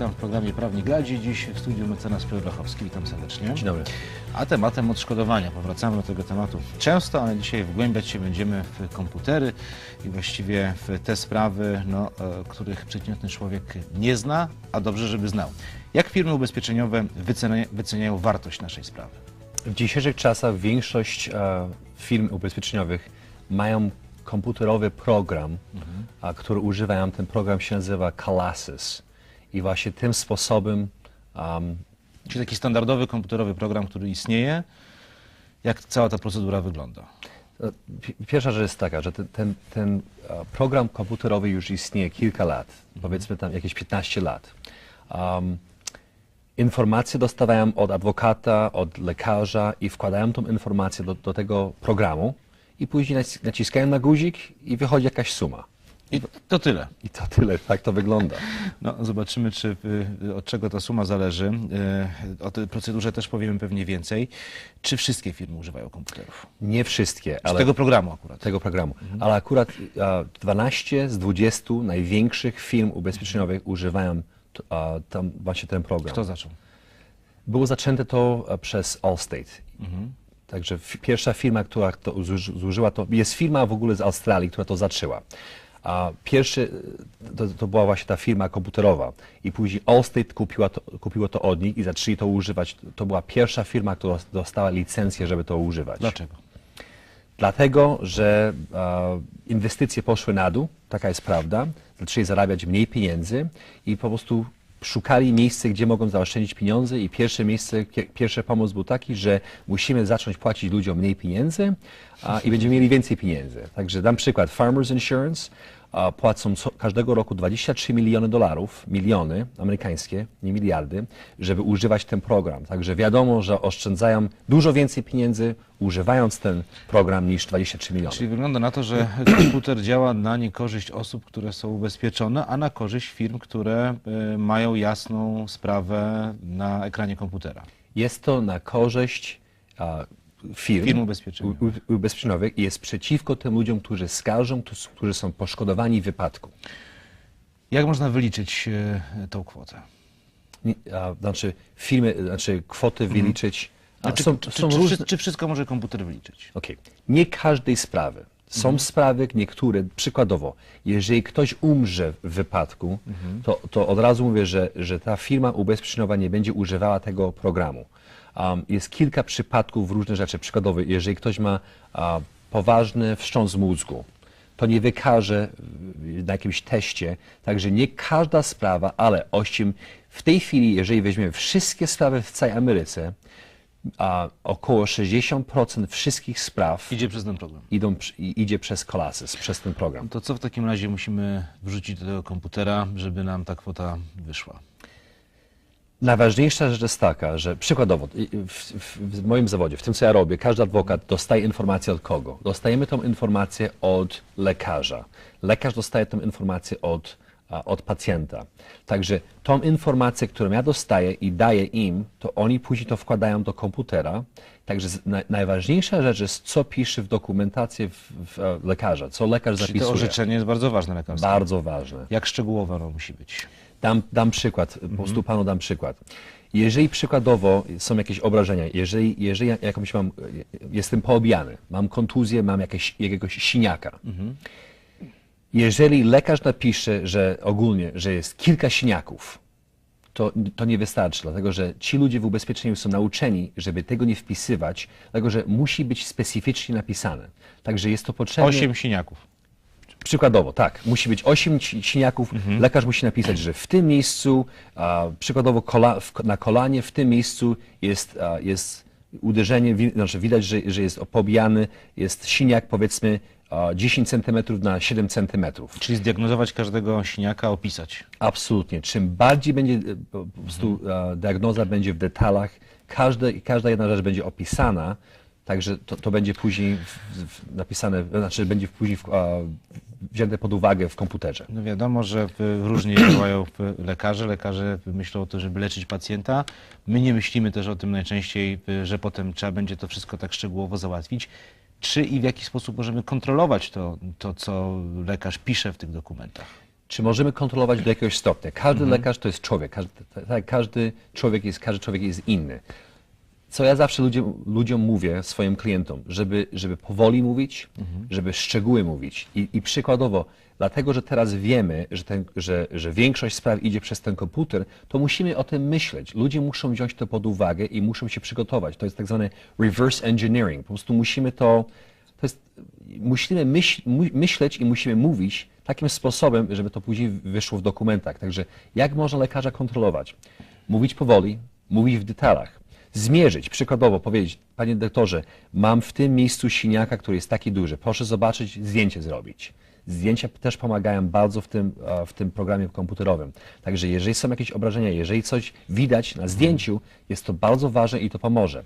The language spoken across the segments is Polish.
Witam w programie Prawnik Gladzi. Dziś w studiu mecenas Piotr witam serdecznie. Dzień dobry. A tematem odszkodowania, powracamy do tego tematu często, ale dzisiaj wgłębiać się będziemy w komputery i właściwie w te sprawy, no, e, których przeciętny człowiek nie zna, a dobrze, żeby znał. Jak firmy ubezpieczeniowe wycenia, wyceniają wartość naszej sprawy? W dzisiejszych czasach większość e, firm ubezpieczeniowych mają komputerowy program, a, który używają. Ten program się nazywa Colossus. I właśnie tym sposobem um, Czyli taki standardowy komputerowy program, który istnieje, jak cała ta procedura wygląda? e, pi- pierwsza rzecz jest taka, że ten, ten, ten program komputerowy już istnieje kilka lat, powiedzmy tam jakieś 15 lat. Um, informacje dostawają od adwokata, od lekarza i wkładają tą informację do, do tego programu i później nacis- naciskają na guzik i wychodzi jakaś suma. I to tyle. I to tyle, tak to wygląda. No, zobaczymy, czy, y, od czego ta suma zależy. Y, O tej procedurze też powiemy pewnie więcej. Czy wszystkie firmy używają komputerów? Nie wszystkie, Z ale tego programu akurat. tego programu. Ale akurat e, 12 z 20 największych firm ubezpieczeniowych używają t, e, tam właśnie ten program. Kto zaczął? Było zaczęte to e, przez Allstate. Także f- pierwsza firma, która to zuży- zużyła to, jest firma w ogóle z Australii, która to zaczęła. A pierwszy, to, to była właśnie ta firma komputerowa i później Allstate kupiła to, kupiło to od nich i zaczęli to używać. To była pierwsza firma, która dostała licencję, żeby to używać. Dlaczego? Dlatego, że inwestycje poszły na dół, taka jest prawda, zaczęli zarabiać mniej pieniędzy i po prostu szukali miejsca, gdzie mogą zaoszczędzić pieniądze i pierwsze miejsce, pierwszy pomysł był taki, że musimy zacząć płacić ludziom mniej pieniędzy a, i będziemy mieli więcej pieniędzy. Także dam przykład, Farmers Insurance płacą każdego roku 23 miliony dolarów, miliony amerykańskie, nie miliardy, żeby używać ten program. Także wiadomo, że oszczędzają dużo więcej pieniędzy używając ten program niż 23 miliony. Czyli wygląda na to, że komputer działa na niekorzyść osób, które są ubezpieczone, a na korzyść firm, które y, mają jasną sprawę na ekranie komputera. Jest to na korzyść firm, Firm ubezpieczeniowych. ubezpieczeniowych jest przeciwko tym ludziom, którzy skarżą, którzy- są poszkodowani w wypadku. Jak można wyliczyć y, tą kwotę? A, znaczy firmy, znaczy kwoty wyliczyć. A, Znaczy, są, czy, są czy, różne. czy, czy wszystko może komputer wyliczyć? Okej. Nie każdej sprawy. Są sprawy, niektóre, przykładowo, jeżeli ktoś umrze w wypadku, to, to od razu mówię, że, że ta firma ubezpieczeniowa nie będzie używała tego programu. Um, jest kilka przypadków różnych rzeczy. Przykładowo, jeżeli ktoś ma a, poważny wstrząs mózgu, to nie wykaże na jakimś teście. Także nie każda sprawa, ale 8. W tej chwili, jeżeli weźmiemy wszystkie sprawy w całej Ameryce, a około 60% wszystkich spraw Idzie przez ten program. idą, idzie przez Colasys, przez ten program. To co w takim razie musimy wrzucić do tego komputera, żeby nam ta kwota wyszła? Najważniejsza rzecz jest taka, że przykładowo w, w, w moim zawodzie, w tym co ja robię, każdy adwokat dostaje informację od kogo? Dostajemy tą informację od lekarza. Lekarz dostaje tą informację od, od pacjenta. Także tą informację, którą ja dostaję i daję im, to oni później to wkładają do komputera. Także najważniejsza rzecz jest, co pisze w dokumentacji w, w, e, lekarza, co lekarz Czyli zapisuje. to orzeczenie jest bardzo ważne lekarskie. Bardzo ważne. Jak szczegółowe ono musi być? Dam, dam przykład, po prostu panu dam przykład. Jeżeli przykładowo są jakieś obrażenia, jeżeli, jeżeli ja jakąś mam, jestem poobijany, mam kontuzję, mam jakieś, jakiegoś siniaka, jeżeli lekarz napisze, że ogólnie, że jest kilka siniaków, to, to nie wystarczy, dlatego że ci ludzie w ubezpieczeniu są nauczeni, żeby tego nie wpisywać, dlatego że musi być specyficznie napisane. Także jest to potrzebne. Osiem siniaków. Przykładowo, tak, musi być 8 ci- siniaków, lekarz musi napisać, że w tym miejscu, a, przykładowo kola, w, na kolanie, w tym miejscu jest, a, jest uderzenie, wi, znaczy widać, że, że jest pobijany, jest siniak powiedzmy 10 cm na 7 cm. Czyli zdiagnozować każdego siniaka, opisać. Absolutnie. Czym bardziej będzie e, po prostu e, diagnoza będzie w detalach, każda, każda jedna rzecz będzie opisana, także to, to będzie później napisane, znaczy będzie później w, wzięte pod uwagę w komputerze. No wiadomo, że różnie działają lekarze. Lekarze myślą o to, żeby leczyć pacjenta. My nie myślimy też o tym najczęściej, że potem trzeba będzie to wszystko tak szczegółowo załatwić. Czy i w jaki sposób możemy kontrolować to, to co lekarz pisze w tych dokumentach? czy możemy kontrolować do jakiegoś stopnia. Każdy lekarz to jest człowiek, każdy, tak, każdy człowiek jest, każdy człowiek jest inny. Co ja zawsze ludziom, ludziom mówię, swoim klientom, żeby, żeby powoli mówić, żeby szczegóły mówić. I, I przykładowo, dlatego, że teraz wiemy, że, ten, że, że większość spraw idzie przez ten komputer, to musimy o tym myśleć. Ludzie muszą wziąć to pod uwagę i muszą się przygotować. To jest tak zwany reverse engineering. Po prostu musimy to, to jest, musimy myśl, myśleć i musimy mówić takim sposobem, żeby to później wyszło w dokumentach. Także jak można lekarza kontrolować? Mówić powoli, mówić w detalach zmierzyć, przykładowo powiedzieć, panie doktorze, mam w tym miejscu siniaka, który jest taki duży, proszę zobaczyć, zdjęcie zrobić. Zdjęcia też pomagają bardzo w tym, e, w tym programie komputerowym. Także jeżeli są jakieś obrażenia, jeżeli coś widać na zdjęciu, jest to bardzo ważne i to pomoże.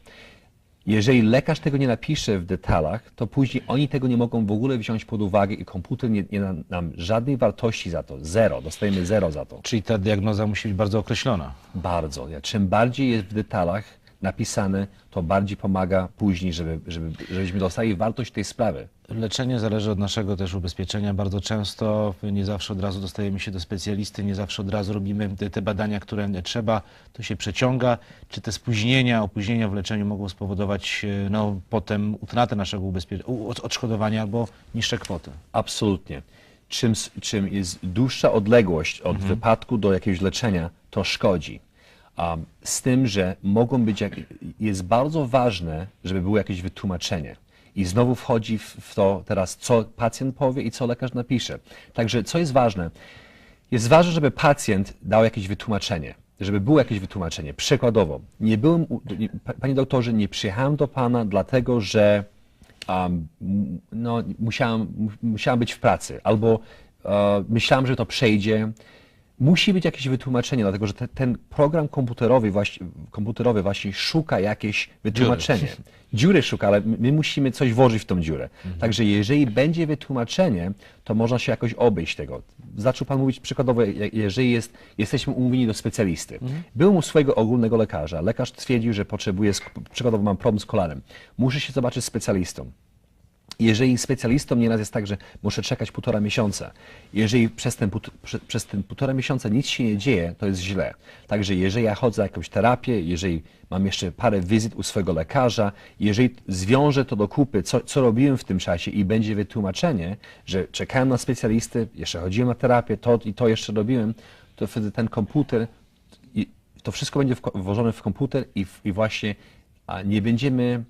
Jeżeli lekarz tego nie napisze w detalach, to później oni tego nie mogą w ogóle wziąć pod uwagę i komputer nie, nie da nam żadnej wartości za to. Zero. Dostajemy zero za to. Czyli ta diagnoza musi być bardzo określona. Bardzo. Ja, czym bardziej jest w detalach napisane, to bardziej pomaga później, żeby, żeby, żebyśmy dostali wartość tej sprawy. Leczenie zależy od naszego też ubezpieczenia. Bardzo często nie zawsze od razu dostajemy się do specjalisty, nie zawsze od razu robimy te, te badania, które trzeba. To się przeciąga. Czy te spóźnienia, opóźnienia w leczeniu mogą spowodować e, no, potem utratę naszego ubezpie- u- od- odszkodowania albo niższe kwoty? Absolutnie. Czym, czym jest dłuższa odległość od wypadku do jakiegoś leczenia, to szkodzi. Um, z tym, że mogą być, jak, jest bardzo ważne, żeby było jakieś wytłumaczenie. I znowu wchodzi w, w to teraz, co pacjent powie i co lekarz napisze. Także co jest ważne? Jest ważne, żeby pacjent dał jakieś wytłumaczenie, żeby było jakieś wytłumaczenie. Przykładowo, nie byłem, panie doktorze, nie przyjechałem do pana dlatego, że um, no, musiałem, mu- musiałem być w pracy, albo e, myślałem, że to przejdzie. Musi być jakieś wytłumaczenie, dlatego że te, ten program komputerowy właśnie, komputerowy właśnie szuka jakieś wytłumaczenie. Dziury szuka, ale my musimy coś włożyć w tą dziurę. Także jeżeli będzie wytłumaczenie, to można się jakoś obejść tego. Zaczął Pan mówić przykładowo, je- jeżeli jest, jesteśmy umówieni do specjalisty. Byłem u swojego ogólnego lekarza. Lekarz twierdził, że potrzebuje, przykładowo mam problem z kolanem. Muszę się zobaczyć z specjalistą. Jeżeli specjalistą nieraz jest tak, że muszę czekać półtora miesiąca, jeżeli przez ten, przez ten półtora miesiąca nic się nie dzieje, to jest źle. Także jeżeli ja chodzę na jakąś terapię, jeżeli mam jeszcze parę wizyt u swojego lekarza, jeżeli zwiążę to do kupy, co, co robiłem w tym czasie i będzie wytłumaczenie, że czekałem na specjalistę, jeszcze chodziłem na terapię, to i to jeszcze robiłem, to wtedy ten komputer to wszystko będzie włożone w komputer i, i właśnie nie będziemy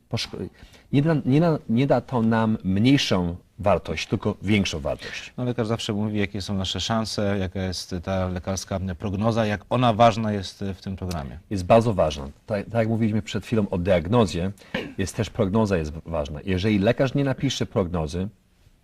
nie, da, nie, da, nie da to nam mniejszą wartość, tylko większą wartość. No, lekarz zawsze mówi, jakie są nasze szanse, jaka jest ta lekarska prognoza, jak ona ważna jest w tym programie. Jest bardzo ważna. Tak, tak jak mówiliśmy przed chwilą o diagnozie, jest też prognoza jest ważna. Jeżeli lekarz nie napisze prognozy,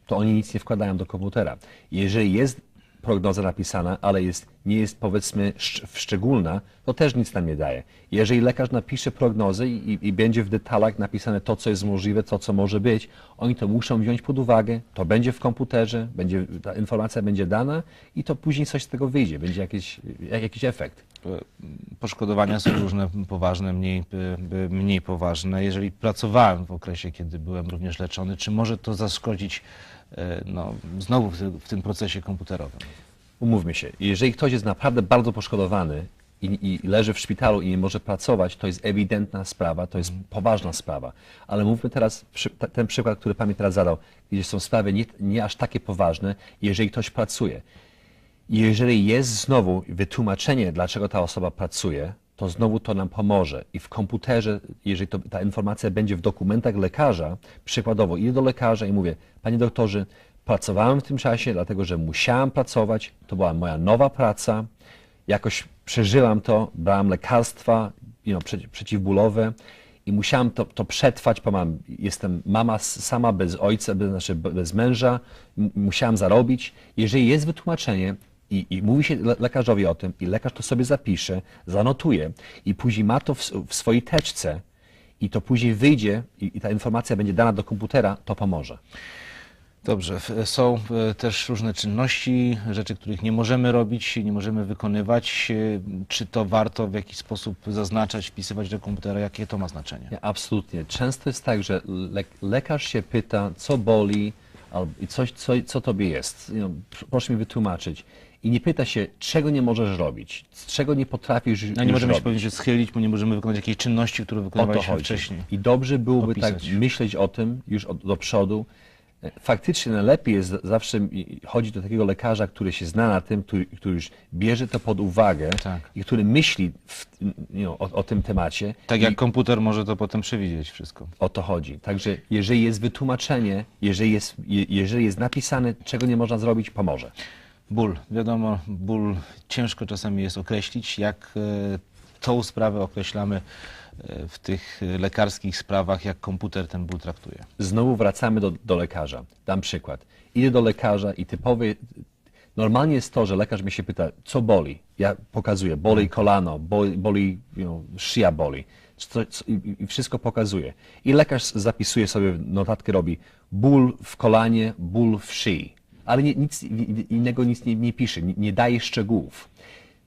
to oni nic nie wkładają do komputera. Jeżeli jest prognoza napisana, ale jest, nie jest powiedzmy szcz- szczególna, to też nic nam nie daje. Jeżeli lekarz napisze prognozę i, i, i będzie w detalach napisane to, co jest możliwe, to, co może być, oni to muszą wziąć pod uwagę, to będzie w komputerze, będzie, ta informacja będzie dana i to później coś z tego wyjdzie, będzie jakiś, jak- jakiś efekt. Poszkodowania są różne, poważne, mniej, mniej poważne. Jeżeli pracowałem w okresie, kiedy byłem również leczony, czy może to zaszkodzić no, znowu w, ty- w tym procesie komputerowym? Umówmy się, jeżeli ktoś jest naprawdę bardzo poszkodowany i, i leży w szpitalu i nie może pracować, to jest ewidentna sprawa, to jest poważna sprawa. Ale mówmy teraz, ten przykład, który Pan mi teraz zadał, gdzie są sprawy nie, nie aż takie poważne, jeżeli ktoś pracuje. Jeżeli jest znowu wytłumaczenie, dlaczego ta osoba pracuje, to znowu to nam pomoże. I w komputerze, jeżeli to, ta informacja będzie w dokumentach lekarza, przykładowo idę do lekarza i mówię, panie doktorze, pracowałem w tym czasie, dlatego że musiałam pracować, to była moja nowa praca, jakoś przeżyłam to, brałam lekarstwa you know, przeci- przeciwbólowe i musiałam to, to przetrwać, bo mam, jestem mama sama bez ojca, bez, znaczy be- bez męża, musiałam zarobić. Jeżeli jest wytłumaczenie i, i mówi się le, lekarzowi o tym i lekarz to sobie zapisze, zanotuje i później ma to w, w swojej teczce i to później wyjdzie i, i ta informacja będzie dana do komputera, to pomoże. Dobrze, są e, też różne czynności, rzeczy, których nie możemy robić, nie możemy wykonywać. E, Czy to warto w jakiś sposób zaznaczać, wpisywać do komputera? Jakie to ma znaczenie? Nie, absolutnie. Często jest tak, że le lekarz się pyta, co boli, albo i coś, co, co tobie jest. Pr- proszę mi wytłumaczyć. I nie pyta się, czego nie możesz robić, z czego nie potrafisz No już nie możemy się robić. pewnie się schylić, bo nie możemy wykonać jakiejś czynności, które O to wykonywaliśmy chodzi. wcześniej. I dobrze byłoby tak Opisać. myśleć o tym już od, do przodu. E, Faktycznie najlepiej jest zawsze i- chodzić do takiego lekarza, który się zna na tym, który, który już bierze to pod uwagę Tak. i który myśli w, you know, o, o tym temacie. Tak I jak komputer może to potem przewidzieć wszystko. o to chodzi. Także jeżeli jest wytłumaczenie, jeżeli jest, je, jeżeli jest napisane, czego nie można zrobić, pomoże. Ból. Wiadomo, ból ciężko czasami jest określić. Jak e, tą sprawę określamy e, w tych lekarskich sprawach, jak komputer ten ból traktuje. Znowu wracamy do, do lekarza. Dam przykład. Idę do lekarza i typowy. Normalnie jest to, że lekarz mnie się pyta, co boli. Ja pokazuję, boli kolano, boli, boli you know, szyja boli. Co, co, i, I wszystko pokazuje. I lekarz zapisuje sobie, notatkę robi, ból w kolanie, ból w szyi. Ale nie, nic innego nic nie, nie pisze, nie, nie daje szczegółów.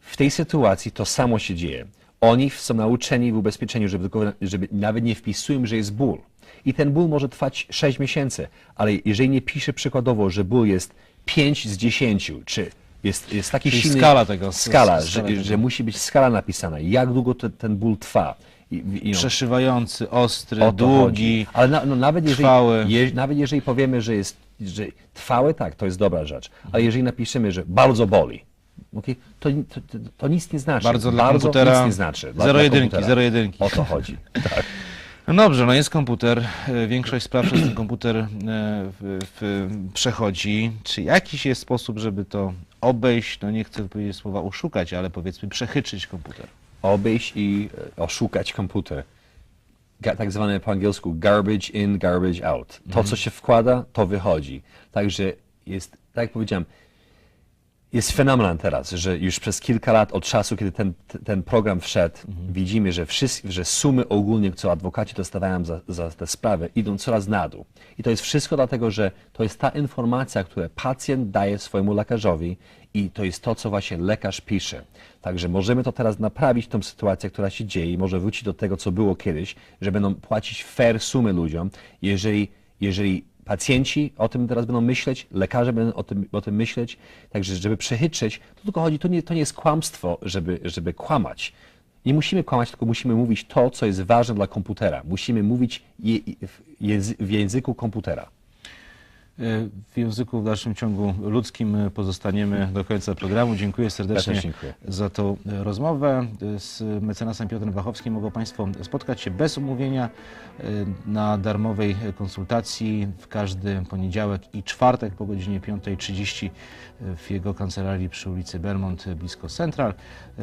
W tej sytuacji to samo się dzieje. Oni są nauczeni w ubezpieczeniu, żeby, żeby nawet nie wpisują, że jest ból. I ten ból może trwać 6 miesięcy, ale jeżeli nie pisze przykładowo, że ból jest 5 z 10, czy jest, jest taki Czyli silny... skala tego, Skala, s- że, skala tego. że musi być skala napisana. Jak długo te, ten ból trwa. I, i, no, Przeszywający, ostry, długi. Ale na, no, nawet, jeżeli, je, nawet jeżeli powiemy, że jest że trwały, tak, to jest dobra rzecz. Ale jeżeli napiszemy, że bardzo boli, okay, to, to, to, nic nie znaczy. Bardzo dla komputera nic nie znaczy. Zero jedynki, zero jedynki. O to chodzi. Tak. No dobrze, no jest komputer. E, Większość spraw przez ten komputer e, w, w, przechodzi. Czy jakiś jest sposób, żeby to obejść, no nie chcę powiedzieć słowa oszukać, ale powiedzmy przechytrzyć komputer? Obejść i e, oszukać komputer. Tak zwane po angielsku garbage in, garbage out. To, co się wkłada, to wychodzi. Także jest, tak jak powiedziałem, jest fenomen teraz, że już przez kilka lat od czasu, kiedy ten, ten program wszedł, widzimy, że, wszyscy, że sumy ogólnie, co adwokaci dostawają za, za tę sprawę, idą coraz na dół. I to jest wszystko dlatego, że to jest ta informacja, którą pacjent daje swojemu lekarzowi i to jest to, co właśnie lekarz pisze. Także możemy to teraz naprawić, tą sytuację, która się dzieje i może wrócić do tego, co było kiedyś, że będą płacić fair sumy ludziom, jeżeli, jeżeli pacjenci o tym teraz będą myśleć, lekarze będą o tym, o tym myśleć, także żeby przechytrzyć, to tylko chodzi, to nie, to nie jest kłamstwo, żeby, żeby kłamać. Nie musimy kłamać, tylko musimy mówić to, co jest ważne dla komputera. Musimy mówić je, w języku komputera. E, W języku w dalszym ciągu ludzkim e, pozostaniemy do końca programu. Dziękuję serdecznie dziękuję. za tą e, rozmowę. Z mecenasem Piotrem Wachowskim mogą Państwo spotkać się bez umówienia na darmowej konsultacji w każdy poniedziałek i czwartek po godzinie 5.30 w jego kancelarii przy ulicy Belmont blisko Central.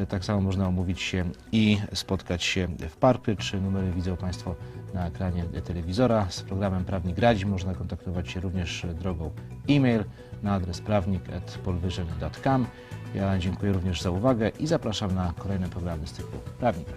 Tak samo można umówić się i spotkać się w Parpy, czy numery widzą Państwo na ekranie telewizora. Z programem Prawnik Radzi można kontaktować się również drogą e-mail na adres prawnik.polwyżyn.com. Ja dziękuję również za uwagę i zapraszam na kolejne programy z cyklu Prawnik.